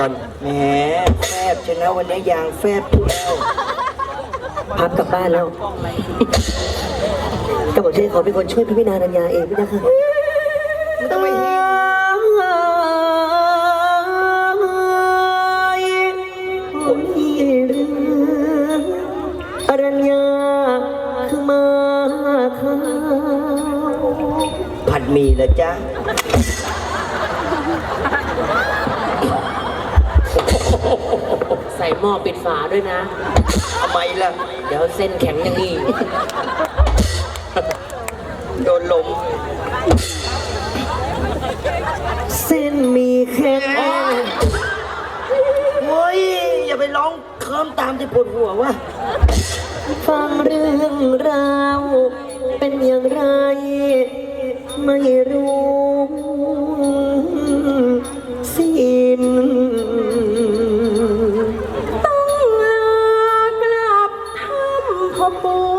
กันแหมแฟบชนะวันนี้ยางแฟบอยู่แล้วพับกลับบ้านแล้วกระบอกเชนขอเป็นคนช่วยพระพินารัญญาเองด้วยนะคะทำไมหิวคนที่เรือรัญญาคือมาข้าวผัดหมี่เหรอจ๊ะ ส่หม้อปิดฝาด้วยนะ ทำไมล่ะ เดี๋ยวเส้นแข็งอย่างนี้ โดนลม เส้นมีแค่โอ้ย อย่าไปร้องเคิมตามที่ปวดหัววะฟังเรื่องราว เป็นอย่างไร ไม่รู้ couple